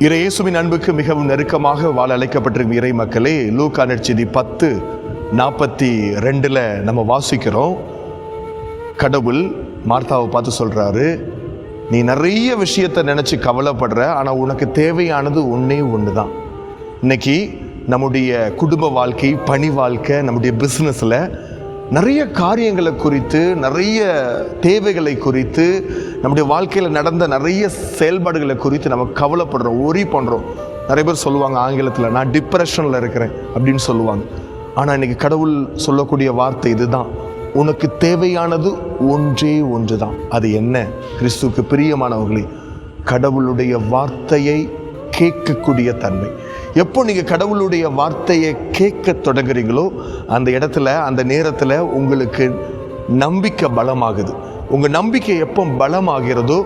இறையேசுவின் அன்புக்கு மிகவும் நெருக்கமாக வாழ அழைக்கப்பட்டிருக்கும் இறை மக்களே லூக்கா நற்செய்தி பத்து நாற்பத்தி ரெண்டில் நம்ம வாசிக்கிறோம். கடவுள் மார்த்தாவை பார்த்து சொல்கிறாரு நீ நிறைய விஷயத்தை நினச்சி கவலைப்படுற ஆனால் உனக்கு தேவையானது ஒன்றே ஒன்று தான் இன்னைக்கு நம்முடைய குடும்ப வாழ்க்கை பணி வாழ்க்கை நம்முடைய பிஸ்னஸில் நிறைய காரியங்களை குறித்து நிறைய தேவைகளை குறித்து நம்முடைய வாழ்க்கையில் நடந்த நிறைய செயல்பாடுகளை குறித்து நம்ம கவலைப்படுறோம் ஒரி பண்ணுறோம் நிறைய பேர் சொல்லுவாங்க ஆங்கிலத்தில் நான் டிப்ரெஷனில் இருக்கிறேன் அப்படின்னு சொல்லுவாங்க. ஆனால் இன்னைக்கு கடவுள் சொல்லக்கூடிய வார்த்தை இதுதான். உனக்கு தேவையானது ஒன்றே ஒன்று தான் அது என்ன? கிறிஸ்துவுக்கு பிரியமானவர்களே கடவுளுடைய வார்த்தையை கேட்கக்கூடிய தன்மை. எப்போ நீங்கள் கடவுளுடைய வார்த்தையை கேட்க தொடங்குறீங்களோ அந்த இடத்துல அந்த நேரத்தில் உங்களுக்கு நம்பிக்கை பலமாகுது. உங்கள் நம்பிக்கை எப்போ பலமாகிறதோ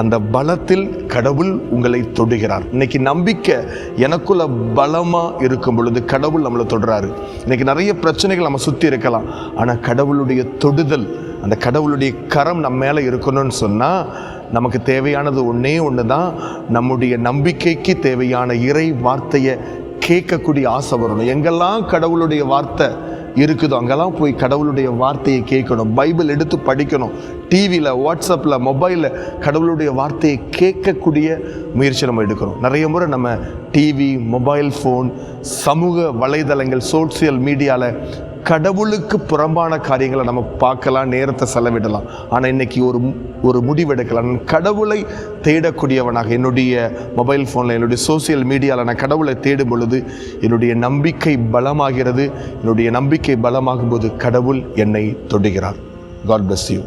அந்த பலத்தில் கடவுள் உங்களை தொடுகிறார். இன்னைக்கு நம்பிக்கை எனக்குள்ள பலமாக இருக்கும் பொழுது கடவுள் நம்மளை தொடுறாரு. இன்னைக்கு நிறைய பிரச்சனைகள் நம்ம சுற்றி இருக்கலாம். ஆனால் கடவுளுடைய தொடுதல் அந்த கடவுளுடைய கரம் நம்ம மேலே இருக்கணும்னு சொன்னால் நமக்கு தேவையானது ஒன்றே ஒன்று தான் நம்முடைய நம்பிக்கைக்கு தேவையான இறை வார்த்தையை கேட்கக்கூடிய ஆசை வரணும். எங்கெல்லாம் கடவுளுடைய வார்த்தை இருக்குதோ அங்கெல்லாம் போய் கடவுளுடைய வார்த்தையை கேட்கணும். பைபிள் எடுத்து படிக்கணும். டிவியில் வாட்ஸ்அப்பில் மொபைலில் கடவுளுடைய வார்த்தையை கேட்கக்கூடிய முயற்சி நம்ம எடுக்கிறோம். நிறைய முறை நம்ம டிவி மொபைல் ஃபோன் சமூக வலைதளங்கள் சோசியல் மீடியாவில் கடவுளுக்கு புறம்பான காரியங்களை நம்ம பார்க்கலாம் நேரத்தை செலவிடலாம். ஆனால் இன்னைக்கு ஒரு ஒரு முடிவெடுக்கலாம். நான் கடவுளை தேடக்கூடியவனாக என்னுடைய மொபைல் ஃபோனில் என்னுடைய சோசியல் மீடியாவில் நான் கடவுளை தேடும் பொழுது என்னுடைய நம்பிக்கை பலமாகிறது. என்னுடைய நம்பிக்கை பலமாகும் போது கடவுள் என்னை தொடுகிறார். God bless you